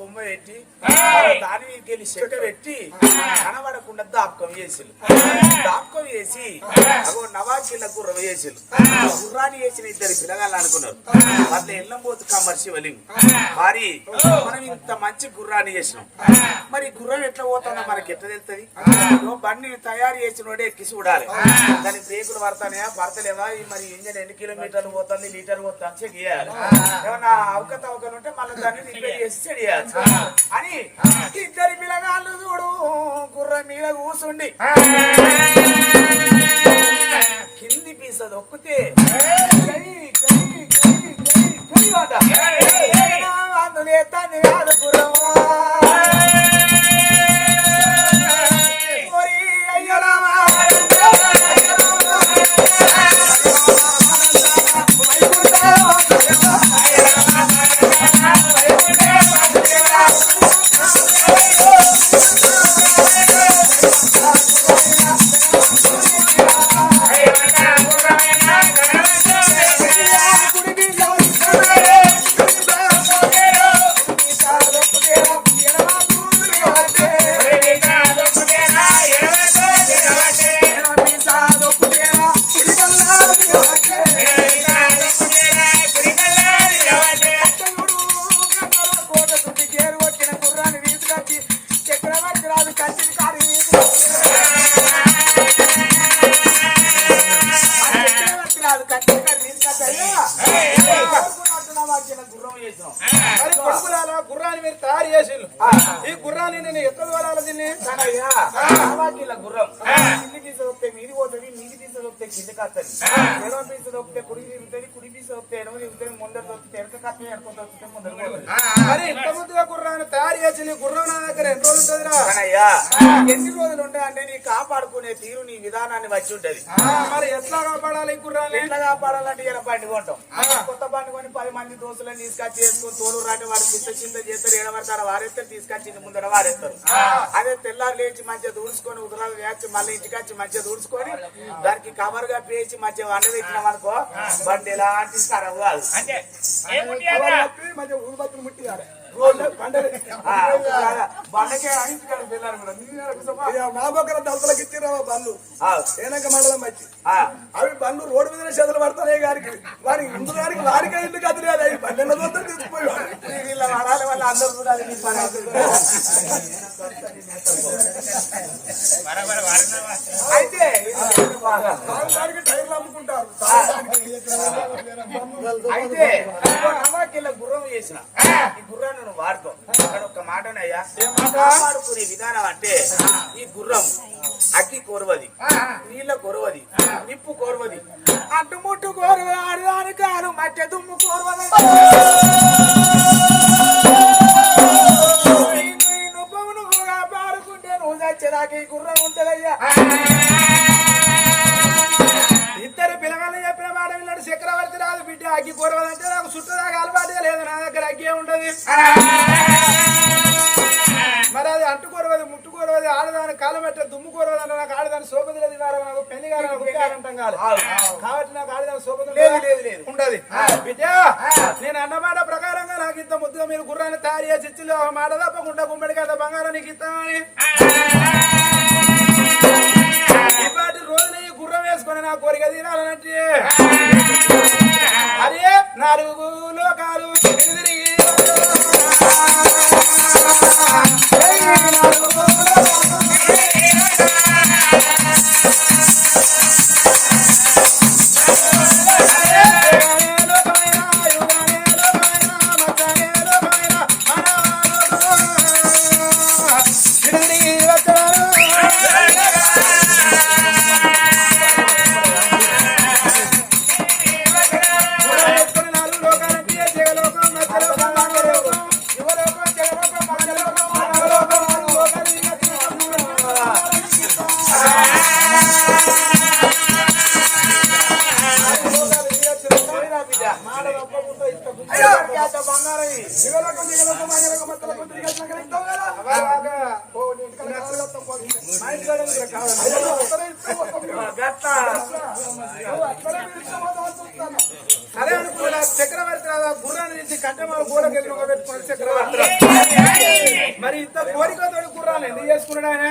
బొమ్మ పెట్టి దాని మీదకి వెళ్ళి చెక్క పెట్టి కనబడకుండా దాపకం చేసిలు దాపకం చేసి అగో నవాకిళ్ళ గుర్రం చేసిలు గుర్రాన్ని చేసిన ఇద్దరు పిల్లగాళ్ళు అనుకున్నారు. వాళ్ళ ఎల్లంబోతు కమర్షి వలింగ్ మరి మనం ఇంత మంచి గుర్రాన్ని చేసినాం. మరి గుర్రం ఎట్లా పోతుందో మనకి ఎట్లా తెలుస్తుంది? బండిని తయారు చేసిన వాడే ఎక్కి చూడాలి దాని బ్రేకులు పడతానయా? పడతలేవా? మరి ఇంజన్ ఎన్ని కిలోమీటర్లు పోతుంది? లీటర్ పోతుంది? చెక్ చేయాలి. ఏమన్నా అవకత అవకలు ఉంటే మళ్ళీ దాన్ని రిపేర్ చేసి చెక్ అని ఇద్దరి పిల్లగాళ్ళు చూడు గుర్రం మీద కూర్చుండి కింది పీస దొక్కితే. అందులో తండ్రి కాదు గుర్రమా. గుర్రం చేసాం మరి కొడుకులారా గుర్రాన్ని మీరు తయారు చేసిండ్రు. ఈ గుర్రాన్ని నేను ఎక్కడ వాడాలి దీన్ని? గుర్రం. కింది వస్తే మీది పోతుంది మీది పీస వస్తే కిందకి వస్తుంది ఎడమ పీస కుడి తిరుగుతుంది కుడి పీస వస్తే ఎడమ తిరుగుతుంది ముందర దొక్కితే ఎడక కత్తి ఎడక దొక్కితే ముందర మరి ఇంత నీ గుర్రం నా దగ్గర ఎన్ని రోజులు ఉంటుందిరా? ఎన్ని రోజులు ఉంటాయి అంటే నీ కాపాడుకునే తీరు నీ విధానాన్ని వచ్చి ఉంటది. ఆ, మరి ఎట్లా కాపాడాలి ఈ గుర్రాన్ని? ఎట్లా కాపాడాలంటే ఇలా బండి కొంటాం. కొత్త బండి కొని పది మంది దోస్తులను తీసుకొచ్చి వేసుకొని తోడు రాని వారు చింత చింత చేస్తారు ఏడబడతారు వారేస్తారు తీసుకొచ్చి ఇంటి ముందర వారేస్తారు అదే తెల్లారు లేచి మంచిగా దూడ్చుకొని ఉదరాలు వేసి మళ్ళీ ఇంటికి వచ్చి మంచిగా దూడ్చుకొని దానికి కవర్గా పేసి మంచిగా వంట పెట్టినాం అనుకో బండి ఎలాంటి ఖరాబ్ కాదు. మంచిగా ఊరుబత్తులు ముట్టియాలి ఆ, దళతలకు ఇచ్చిరా బండ్లు ఏనక మండలం వచ్చి. అవి బండ్లు రోడ్డు మీద చేతులు పడతానే గారికి. వారికి ఇందు గారికి వారికే ఇంటి కదిలేదు అవి బండి దొంత తీసుకుపోయాడు ఈ వీళ్ళ వాడాలి వాళ్ళ అందరూ చూడాలి అయితే టైర్లు అమ్ముకుంటారు. గుర్రం చేసిన ఈ గుర్రాన్ని నువ్వు వాడుకో. ఇక్కడ ఒక మాటనయ్యా కాపాడుకునే విధానం అంటే ఈ గుర్రం అగ్గి కోరవది నీళ్ళ కొరవది నిప్పు కోరవది. అడ్డుముట్టు కోరవ ఆడదాని కాదు మధ్య దుమ్ము కోరవది. నువ్వు కాపాడుకుంటే నువ్వు చచ్చేదాకా ఈ గుర్రం ఉంటుందయ్యా. ఉంటది మరి అది అంటు కూరవది ముట్టు కూరవది ఆడదాని కాలం పెట్టే దుమ్ము కూరవది అంటే నాకు ఆడదాని సోపతి లేదు నాకు పెళ్ళి కాదు నాకు ఉపయోగంటాం కాదు కాబట్టి నాకు ఆడదాని సోపతి లేదు, లేదు, లేదు. ఉండదు. బిడ్డ నేను అన్నమాట ప్రకారంగా నాకు ఇంత ముద్దుగా మీరు గుర్రాన్ని తయారు చేసి ఇచ్చి ఒక మాట తప్పకుండా గుమ్మడి కదా బంగారం నీకు ఇస్తామని రోజున ఈ గుర్రం వేసుకొని నా కోరిక తీరాలనంటే అరే నాలుగు లోకాలు Bye. కోరికతోటి గుర్రాలు ఎందుకు చేసుకున్నాడు ఆయన?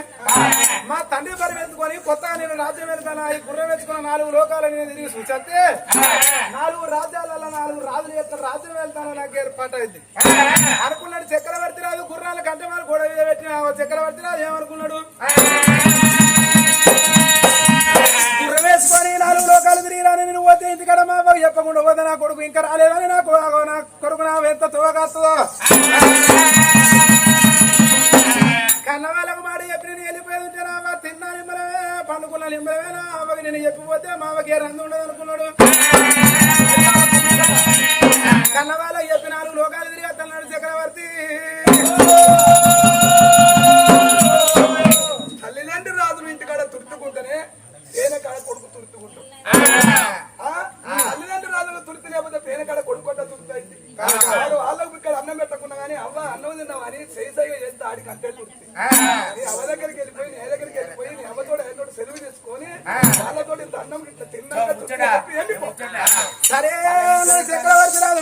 మా తండ్రి పరి వెతుకొని కొత్తగా నేను రాజ్యం వెళ్తాను ఈ గుర్రం వెతుకున్న నాలుగు లోకాలు నేను తిరిగి చూస్తే నాలుగు రాజ్యాలలో నాలుగు రాజులు యొక్క రాజ్యం వెళ్తాను నాకు ఏర్పాటు అయింది అనుకున్నాడు చక్రవర్తి రాజు గుర్రాల కంటే మరి గొడవ మీద పెట్టిన చక్రవర్తి రాజు ఏమనుకున్నాడు? వేసుకొని నాలుగు లోకాలు తిరిగిరాని నేను పోతే ఇంటికాడ మా బాబు చెప్పకుండా పోతే నా కొడుకు ఇంకా రాలేదని నాకు నా కొడుకు నా ఎంత తోగాస్తుందో కన్న వాళ్ళకు మాట చెప్పి నేను వెళ్ళిపోయి ఉంటే నా తిన్నా నిమ్మలమే పండుకున్న నిమ్మలమే అవ్వకి నేను చెప్పిపోతే మావకి అవ్వకి రంగు ఉండదు అనుకున్నాడు. కన్న వాళ్ళకి చెప్పి నాలుగు లోకాలు తిరిగి తన్నాడు చక్రవర్తి. తల్లిదండ్రి రాజులు ఇంటికాడ తుడుచుకుంటేనే పేనకాడ కొడుకు తుడుచుకుంటాం తల్లిదండ్రి రాజులు తుడిచి లేకపోతే పేనకాడ కాడ కొడుకు కొట్ట తుడుతుంది వాడు వాళ్ళకు ఇక్కడ అన్నం పెట్టకుండా కానీ అవ్వ అన్నం తిన్నావు అని సై సైగా చేస్తే ఆడికి అంటే తుడిచి నీ అవ్వ దగ్గరికి వెళ్ళిపోయి నీ దగ్గరికి వెళ్ళిపోయి నీ అవ్వతో ఏదో సెలవు తీసుకొని వాళ్ళతో అన్నం ఇట్లా తిన్నాక. సరే చక్రవర్తి రాజు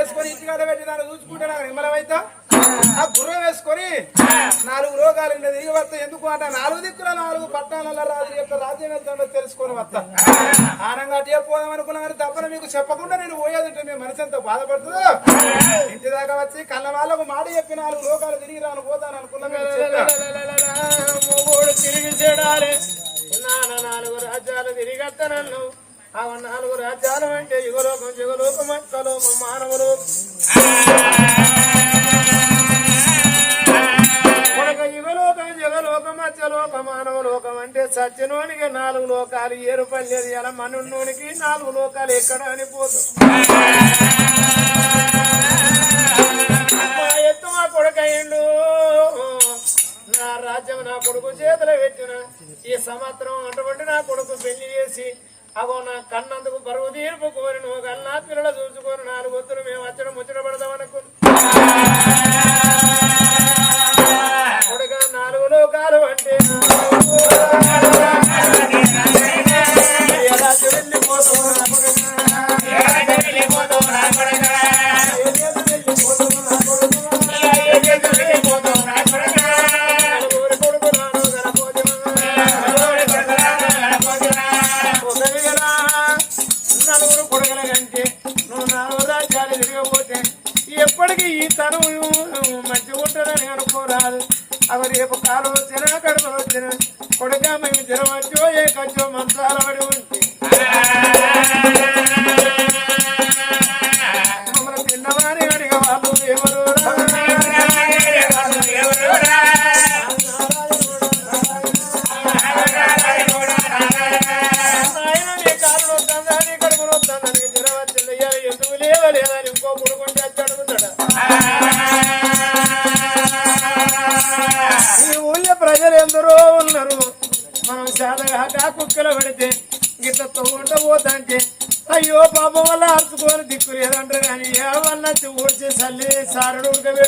వేసుకొని ఇంటికాడ పెట్టి నన్ను చూసుకుంటే నాకు నిమ్మలమైతా? ఆ గుర్రం వేసుకొని నాలుగు రోగాలు ఉన్నది ఈ ఎందుకు అంట? నాలుగు దిక్కుల నాలుగు పట్టణాలలో రాజు యొక్క రాజ్యం తెలుసుకొని వత్త ఆనంగా అటే పోదాం అనుకున్నా కానీ తప్పన మీకు చెప్పకుండా నేను పోయేదంటే మీ మనసు ఎంత బాధపడుతుందో? ఇంటి దాకా వచ్చి కళ్ళ వాళ్ళకు మాట చెప్పి నాలుగు రోగాలు తిరిగి రాను పోతాను అనుకున్నా తిరిగి చేయడాలి నాన్న నాలుగు రాజ్యాలు తిరిగత్తనన్ను ఆ నాలుగు రాజ్యాలు అంటే యుగలోకం యుగలోకం మక్కలోకం మానవులు. యుగలోకం యుగలోకం మత్స్యలోకం మానవ లోకం అంటే సత్యనోనికి నాలుగు లోకాలు ఏరు పల్లెది ఎలా మనున్నోనికి నాలుగు లోకాలు ఎక్కడ అని పోతుంది మా ఎత్తు మా కొడుకయ్యండు నా రాజ్యం నా కొడుకు చేతిలో పెట్టిన. ఈ సంవత్సరం అటువంటి నా కొడుకు పెళ్ళి చేసి అగో నా కన్నందుకు బరువు తీర్పు కోరి నువ్వు కన్నా పిల్లలు చూసుకొని నాలుగు వద్దులు మేము వచ్చడం ముచ్చట పడదాం నాలుగు లోకాలు అంటే ఎలా కడుపు ఏ ఖర్చో మంత్రాల పడి సారుడు ఉండవే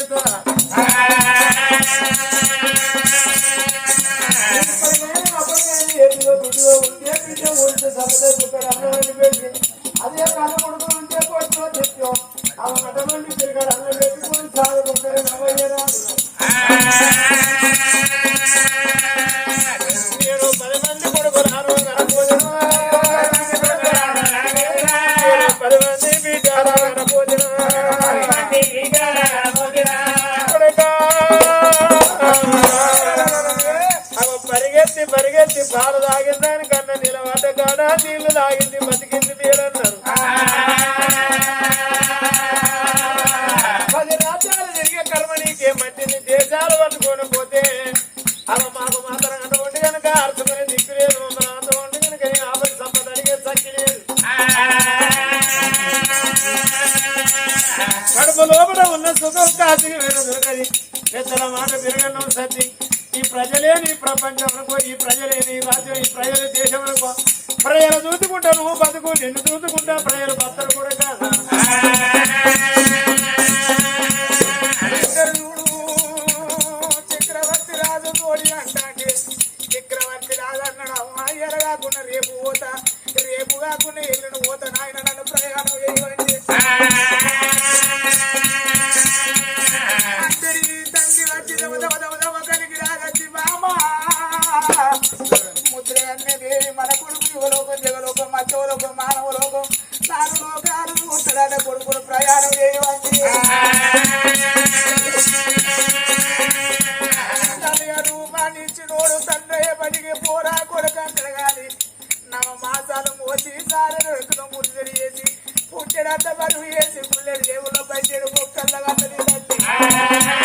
సతి ఈ ప్రజలే నీ ప్రపంచమునకు ఈ ప్రజలే నీ రాజ్యం ఈ ప్రజలు దేశమునకు. ప్రజలు చూసుకుంటా నువ్వు బతుకు నిన్ను చూసుకుంటా ప్రజలు భర్తలు కూడా పచ్చడి చేసి పుట్టడంత బరువు చేసి పుల్లెడు దేవుళ్ళ పైసెడు మొక్కల్లో కట్టడి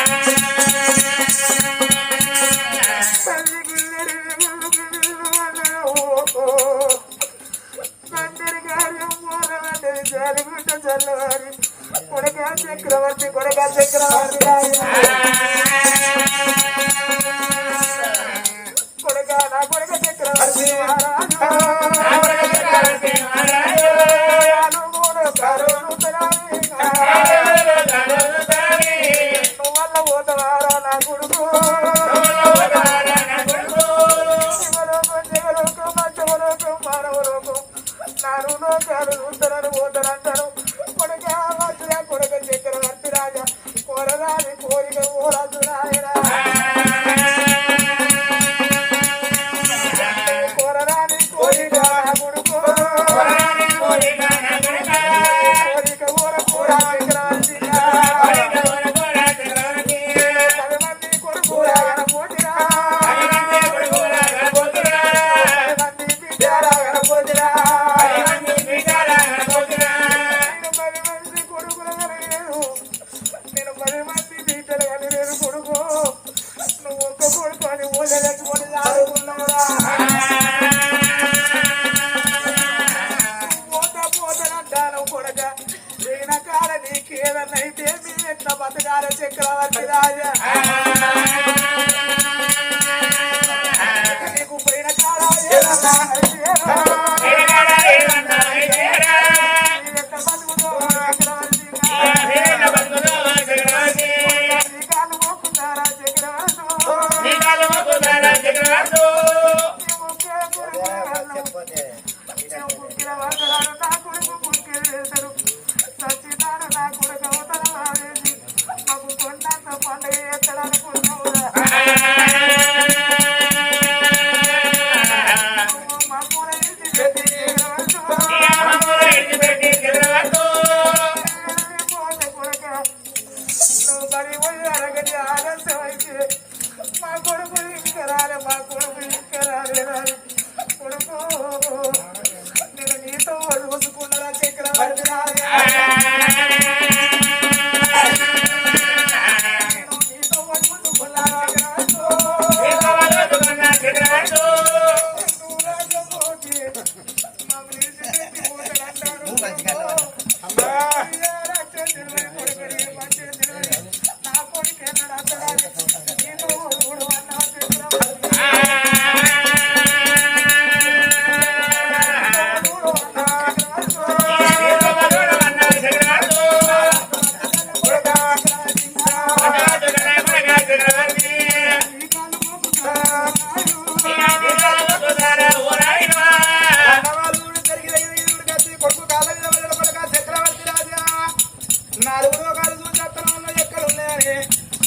నాలుగు రోగాలు చూసేస్తాను ఉన్న ఎక్కడున్నాయని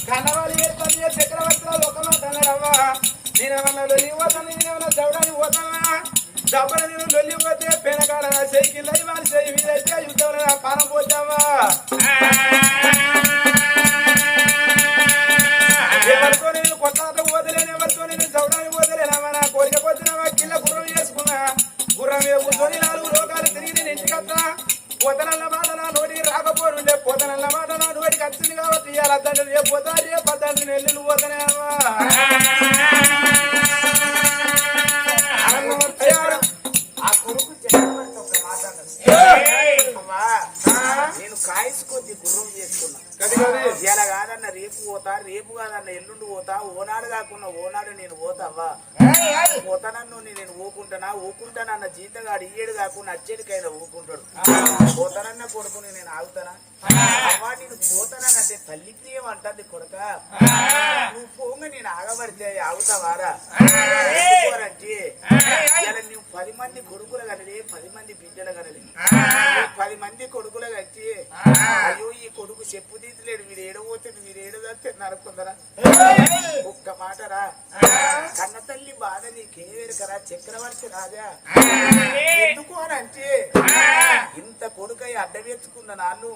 కన్నవాళ్ళు ఏర్పడి చక్రవర్తిలో ఒకనో తన్నడమ్మా నేనేమన్నా లొల్లి పోతాను నేనేమన్నా దౌడని పోతావా దబ్బడ నేను లొల్లి పోతే పెనకాల చెయ్యి లైవాలి చెయ్యి వీలైతే యుద్ధంలో పానం పోతావా? ఎవరితో నేను కొత్త పోతలేను ఎవరితో నేను దౌడని పోతలేనమ్మా నా కోరిక కింద గుర్రం చేసుకున్నా? గుర్రం కూర్చొని నాలుగు తిరిగి నేను ఇంటికి వస్తా. కాబట్టి ఓనాడు కాకుండా ఓనాడు నేను పోతావా? పోతానన్ను నేను ఊకుంటానా? ఊకుంటానన్న జీతగాడు ఇయ్యడు కాకుండా అచ్చేడికైనా ఊకుంటాడు. పోతానన్న కొడుకుని నేను ఆగుతానా? అమ్మా నేను పోతానంటే తల్లి ప్రియం అంటుంది కొడుక. నువ్వు పోంగ నేను ఆగబడితే ఆగుతావారా? నువ్వు పది మంది కొడుకులు కనలే పది మంది బిడ్డలు కనలే. పది మంది కొడుకులు కచ్చి అయ్యో ఈ కొడుకు చెప్పు తీతలేడు మీరు ఏడబోతుంది మీరు ఏడదంటే నరుకుందరా? ఒక్క మాటరా? కన్న తల్లి బాధ నీకేవేరుకరా చక్రవర్తి రాజా. ఎందుకు అని అంటే ఇంత కొడుకై అడ్డవెచ్చుకున్న నాన్ను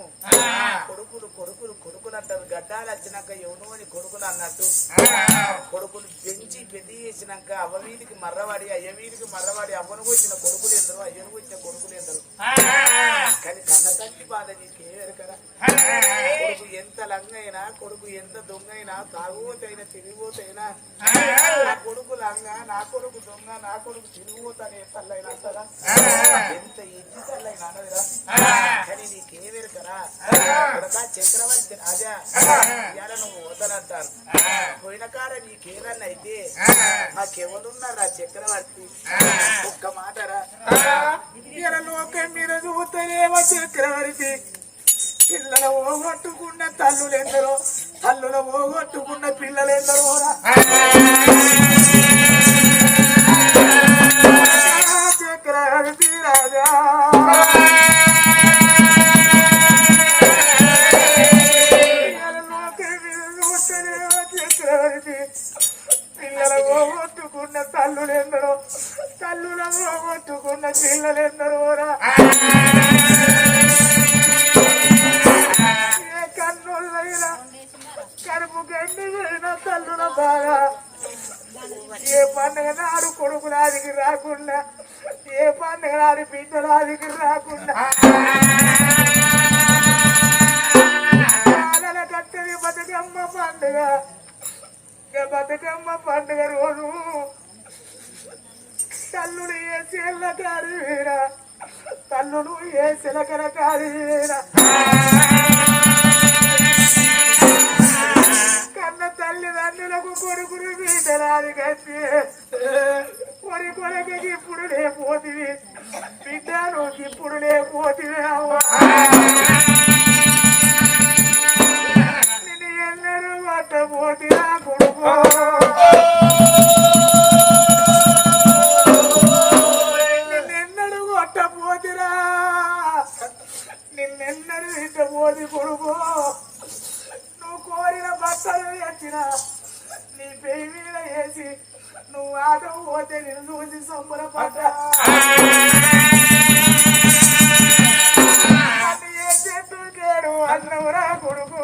కొడుకులు కొడుకులు కొడుకులు అంటారు గడ్డాలు వచ్చినాక ఎవను అని కొడుకులు అన్నట్టు. కొడుకులు పెంచి పెద్ద చేసినాక అవ్వవీధికి మర్రవాడి అయ్యవీధికి మర్రవాడి అవ్వను వచ్చిన కొడుకులు ఎందరు అయ్యను వచ్చిన కొడుకులు ఎందరు. కానీ కన్న తల్లి బాధ నీకేవేరుకరా కొడుకు ఎంత లంగైనా కొడుకు ఎంత దొంగైనా తాగుబోతైనా తిరిగిపోతైనా నా కొడుకు లంగ నా కొడుకు దొంగ నా కొడుకు తిరిగిపోతానే తల్లైనా సరా ఎంత ఎన్ని తల్లైనా అన్నదిరా. కానీ నీకేమెరకరా కొడకా చక్రవర్తి రాజా ఇవాళ నువ్వు వదలంటారు. పోయిన కాడ నీకేదన్నా అయితే నాకెవరున్నారా చక్రవర్తి? ఒక్క మాటరా? ఇవాళ లోకం మీద చూస్తేనేమో చక్రవర్తి పిల్లల ఓగొట్టుకున్న తల్లులెందరో తల్లుల ఓగొట్టుకున్న పిల్లలెందరో చక్రవర్తి రాజా. కొడుకుని బిడ్డలాది కట్టి కొరి కొరకి ఇప్పుడు లేకపోతివి. బిడ్డను ఇప్పుడు లేకపోతివి అవ్వా. నిన్ను ఎన్నడూ పట్టబోతిరా కొడుకు. నిన్నెన్నడు కొట్టబోతిరా పోది ఇట్టబోతి కొడుకు. నువ్వు కోరిన బట్టలు ఎత్తినా నీ పెయి మీద వేసి నువ్వు ఆట పోతే నేను చూసి సంబరపడ్డా. అది ఏ చెట్టు కేడు కొడుకు.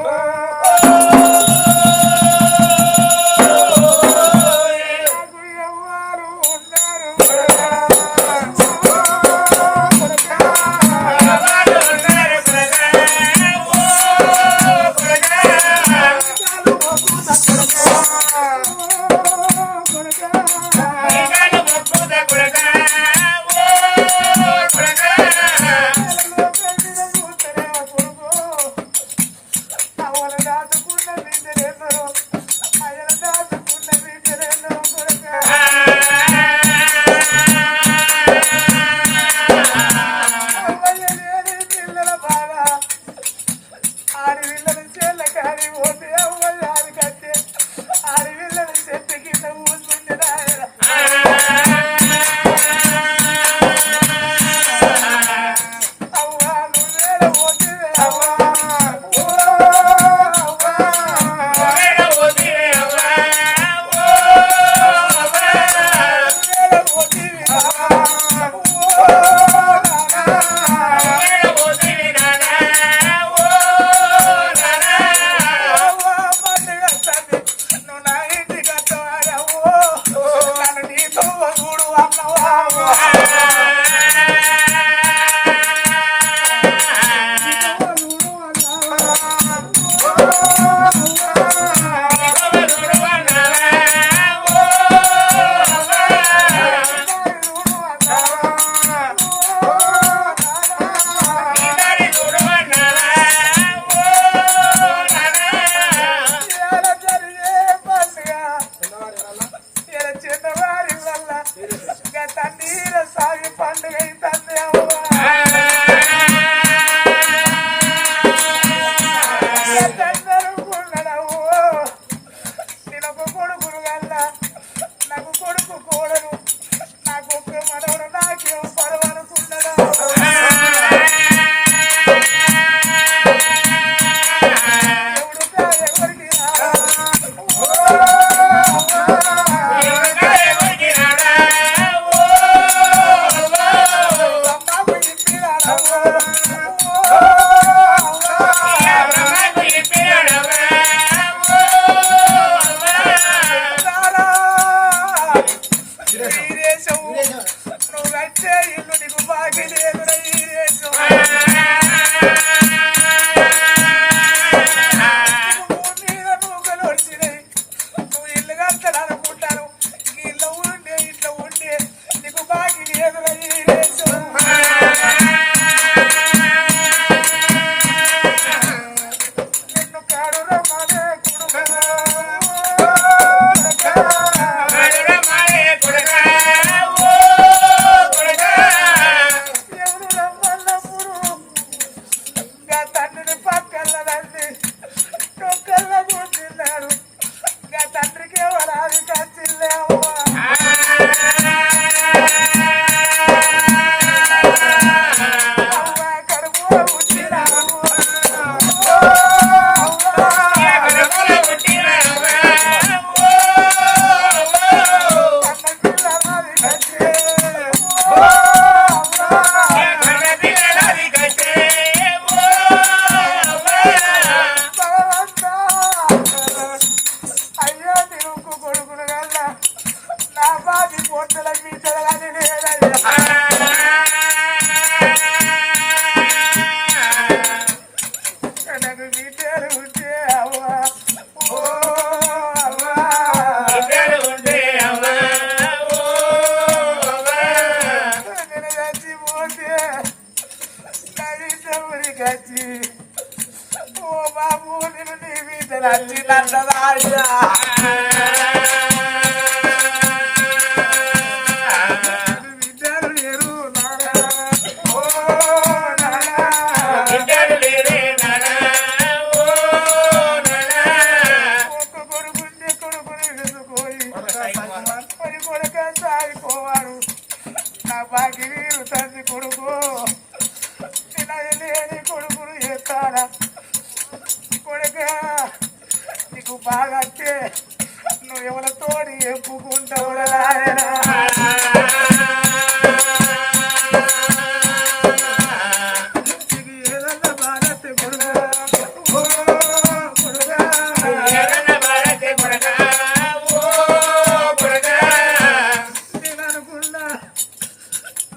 చేయును నీకు బాగి లేదు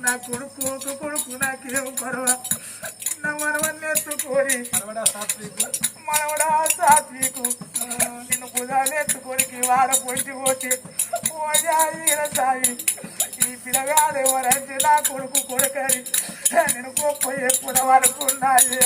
నా కొడుకు కొడుకు నాకేం పర్వ. నా మనవన్నీ ఎత్తుకొని మనవడా సాత్వికు? నిన్ను భుజాలు ఎత్తుకొని వాడ పొంచి పోతే ఓజాయిన సాయి ఈ పిల్లగాడు ఎవరంటే నా కొడుకు కొడుకని. నేను గొప్ప ఎక్కువ ఉన్నాయి